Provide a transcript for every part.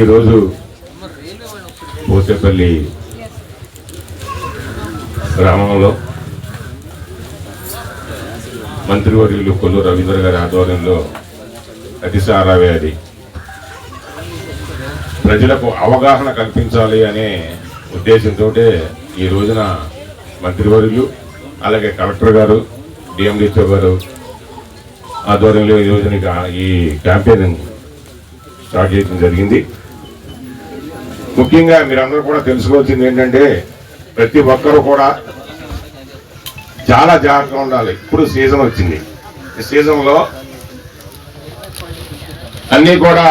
ఈరోజు పోసేపల్లి గ్రామంలో మంత్రివర్యులు కొల్లు రవీంద్ర గారి ఆధ్వర్యంలో అతిసార వ్యాధి ప్రజలకు అవగాహన కల్పించాలి అనే ఉద్దేశంతో ఈ రోజున మంత్రివర్యులు అలాగే కలెక్టర్ గారు డిఎండిఓ గారు ఆధ్వర్యంలో ఈ రోజున ఈ క్యాంపెయిన్ స్టార్ట్ చేయడం జరిగింది. ముఖ్యంగా మీరందరూ కూడా తెలుసుకోవాల్సింది ఏంటంటే ప్రతి ఒక్కరూ కూడా చాలా జాగ్రత్తగా ఉండాలి. ఇప్పుడు సీజన్ వచ్చింది. ఈ సీజన్లో అన్నీ కూడా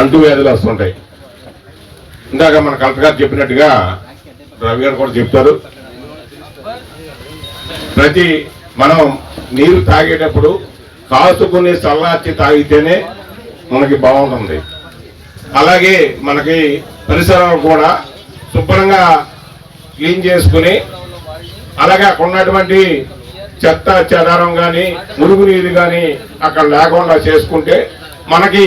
అంటువ్యాధులు వస్తుంటాయి. ఇందాక మన కలెక్టర్ గారు చెప్పినట్టుగా రవి గారు కూడా చెప్తారు. ప్రతి మనం నీరు తాగేటప్పుడు కాసుకుని చల్లార్చి తాగితేనే మనకి బాగుంటుంది. అలాగే మనకి పరిసరాలు కూడా శుభ్రంగా క్లీన్ చేసుకుని అలాగే అక్కడ ఉన్నటువంటి చెత్త చెదారం కానీ మురుగునీరు కానీ అక్కడ లేకుండా చేసుకుంటే మనకి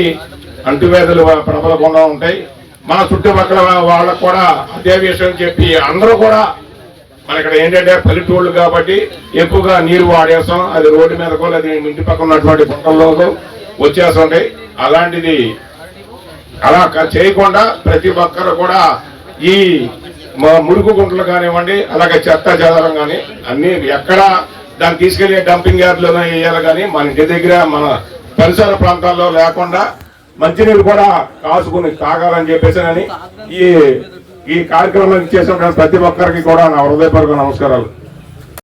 అంటువ్యాధులు ప్రబలకుండా ఉంటాయి. మన చుట్టుపక్కల వాళ్ళకు కూడా అదే విషయం చెప్పి అందరూ కూడా మన ఇక్కడ ఏంటంటే పల్లెటూళ్ళు కాబట్టి ఎక్కువగా నీరు వాడేస్తాం. అది రోడ్డు మీద కూడా అది ఇంటి పక్కన ఉన్నటువంటి గుంటల్లో వచ్చేస్తుంటాయి. అలాంటిది అలా చేయకుండా ప్రతి ఒక్కరు కూడా ఈ మా మురుగు గుంటలు కానివ్వండి అలాగే చెత్త చెదరం కానీ అన్ని ఎక్కడ దాన్ని తీసుకెళ్ళే డంపింగ్ యార్డ్లోనే వేయాలి కానీ మన ఇంటి దగ్గర మన పరిసర ప్రాంతాల్లో లేకుండా మంచినీరు కూడా కాసుకుని తాగాలని చెప్పేసి అని ఈ ఈ కార్యక్రమం చేసిన ప్రతి ఒక్కరికి కూడా నా హృదయపూర్వక నమస్కారాలు.